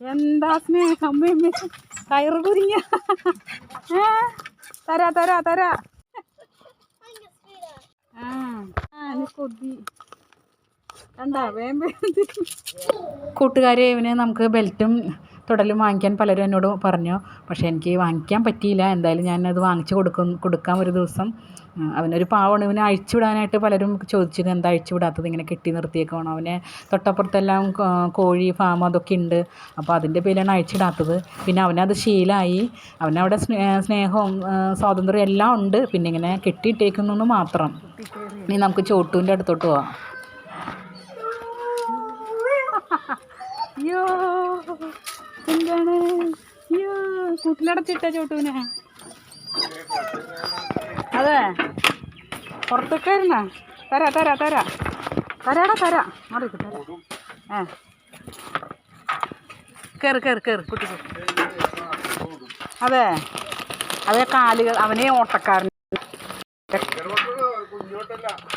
എന്താ സ്നേഹം? കയറ് ഏ? തരാ തരാ തരാ. കൂട്ടുകാരെ ഇവനെ നമുക്ക് ബെൽറ്റും തുടലും വാങ്ങിക്കാൻ പലരും എന്നോട് പറഞ്ഞു. പക്ഷേ എനിക്ക് വാങ്ങിക്കാൻ പറ്റിയില്ല. എന്തായാലും ഞാനത് വാങ്ങിച്ചു കൊടുക്കും കൊടുക്കാൻ ഒരു ദിവസം. അവനൊരു പാവമാണ്. ഇവനെ അഴിച്ചു വിടാനായിട്ട് പലരും ചോദിച്ചിരുന്നു. എന്താ അഴിച്ചു വിടാത്തത് ഇങ്ങനെ കെട്ടി നിർത്തിയേക്കാണോ അവനെ തൊട്ടപ്പുറത്തെല്ലാം കോഴി ഫാം അതൊക്കെ ഉണ്ട്. അപ്പോൾ അതിന്റെ പേരിലാണ് അഴിച്ചിടാത്തത്. പിന്നെ അവനത് ശീലമായി അവനവിടെ സ്നേ സ്നേഹവും സ്വാതന്ത്ര്യം എല്ലാം ഉണ്ട്. പിന്നെ ഇങ്ങനെ കെട്ടിയിട്ടേക്കുന്നു മാത്രം. ഇനി നമുക്ക് ചോട്ടുവിന്റെ അടുത്തോട്ട് പോവാം. അയ്യോ. എന്താണ്? അയ്യോ കൂട്ടിലടച്ചിട്ട ചോട്ടൂനെ അതെ. പുറത്തൊക്കെ ഇരുന്നാ. തരാ തരാ തരാ. തരാടാ തരാ. മാറി തരാ. ആ. കയറി കയറി കയറി കുട്ടി അതെ. അതെ കാലുകൾ അവനെ ഓട്ടക്കാരൻ.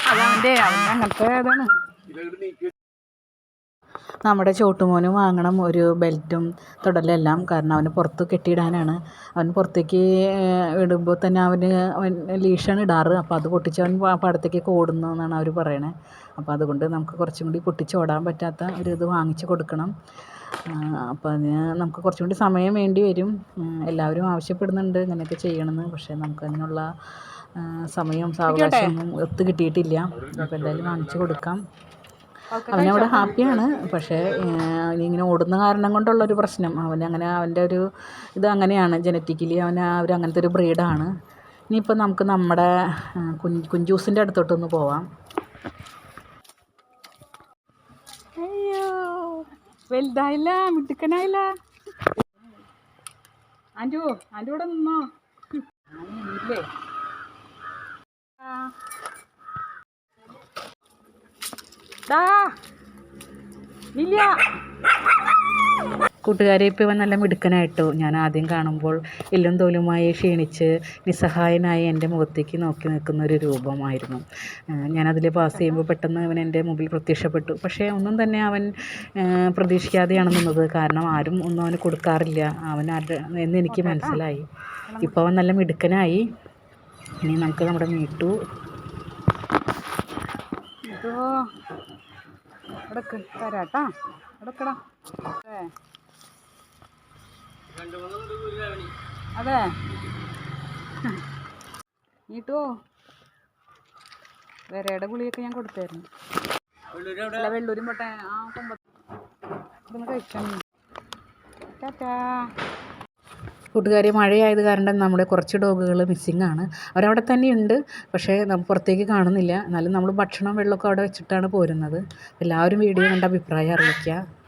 അതവന്റെ അവന്റെ അങ്ങനത്തെ ഇതാണ്. നമ്മുടെ ചോട്ടുമോന് വാങ്ങണം ഒരു ബെൽറ്റും തുടലെല്ലാം. കാരണം അവന് പുറത്ത് കെട്ടിയിടാനാണ്. അവൻ പുറത്തേക്ക് ഇടുമ്പോൾ തന്നെ അവന് അവൻ ലീഷാണ് ഇടാറ്. അപ്പോൾ അത് പൊട്ടിച്ച് അവൻ പടത്തേക്ക് ഓടുന്നു എന്നാണ് അവർ പറയണത് അപ്പോൾ അതുകൊണ്ട് നമുക്ക് കുറച്ചും കൂടി പൊട്ടിച്ച് ഓടാൻ പറ്റാത്ത ഒരു ഇത് വാങ്ങിച്ച് കൊടുക്കണം. അപ്പോൾ അതിന് നമുക്ക് കുറച്ചും കൂടി സമയം വേണ്ടി വരും. എല്ലാവരും ആവശ്യപ്പെടുന്നുണ്ട് ഇങ്ങനെയൊക്കെ ചെയ്യണമെന്ന്. പക്ഷേ നമുക്ക് അതിനുള്ള ആ, സമയവും സാവകാശമൊന്നും ഒത്തു കിട്ടിയിട്ടില്ല. അപ്പോൾ എന്തായാലും വാങ്ങിച്ച് കൊടുക്കാം. അവനവിടെ ഹാപ്പിയാണ്. പക്ഷേ ഇങ്ങനെ ഓടുന്ന കാരണം കൊണ്ടുള്ളൊരു പ്രശ്നം. അവനങ്ങനെ അവന്റെ ഒരു ഇത് അങ്ങനെയാണ്. ജനറ്റിക്കലി അവൻ അവർ ഒരു അങ്ങനത്തെ ഒരു ബ്രീഡാണ്. ഇനിയിപ്പോൾ നമുക്ക് നമ്മുടെ കുഞ്ഞ് കുഞ്ചൂസിന്റെ അടുത്തോട്ടൊന്ന് പോവാം. അയ്യോ വലുതായില്ല മിടുക്കനായില്ല. ആന്റു ആന്റു ഇവിടെ നിന്നോ? ഇല്ലേ ഇല്ല. കൂട്ടുകാരെ ഇപ്പോൾ ഇവൻ നല്ല മിടുക്കനായിട്ടു? ഞാൻ ആദ്യം കാണുമ്പോൾ എല്ലും തോലുമായി ക്ഷീണിച്ച് നിസ്സഹായനായി എന്റെ മുഖത്തേക്ക് നോക്കി നിൽക്കുന്ന ഒരു രൂപമായിരുന്നു. ഞാനതിൽ പാസ് ചെയ്യുമ്പോൾ പെട്ടെന്ന് അവൻ എന്റെ മുമ്പിൽ പ്രത്യക്ഷപ്പെട്ടു. പക്ഷേ ഒന്നും തന്നെ അവൻ പ്രതീക്ഷിക്കാതെയാണ് നിന്നത്. കാരണം ആരും ഒന്നും അവന് കൊടുക്കാറില്ല. അവൻ ആരുടെ എന്ന് എനിക്ക് മനസ്സിലായി. ഇപ്പോൾ അവൻ നല്ല മിടുക്കനായി. ഇനി നമുക്ക് നമ്മുടെ മീട്ടു ഇതോ ഇടയ്ക്ക് തരാട്ടാ. ഇടക്കടാ അതെ. അതെ. നീട്ടുവോ ഇട ഗുളിയൊക്കെ ഞാൻ കൊടുത്തായിരുന്നു. അല്ല വെള്ളൂരും പോട്ടെ. ആ കൊമ്പ. ഇതൊന്ന് കഴിച്ചാൽ ടാറ്റാ. കൂട്ടുകാരി മഴയായത് കാരണം നമ്മുടെ കുറച്ച് ഡോഗുകൾ മിസ്സിങ് ആണ്. അവരവിടെ തന്നെയുണ്ട് പക്ഷേ നമ്മൾ പുറത്തേക്ക് കാണുന്നില്ല. എന്നാലും നമ്മൾ ഭക്ഷണം വെള്ളമൊക്കെ അവിടെ വെച്ചിട്ടാണ് പോരുന്നത്. എല്ലാവരും വീഡിയോ കണ്ട അഭിപ്രായം അറിയിക്കുക.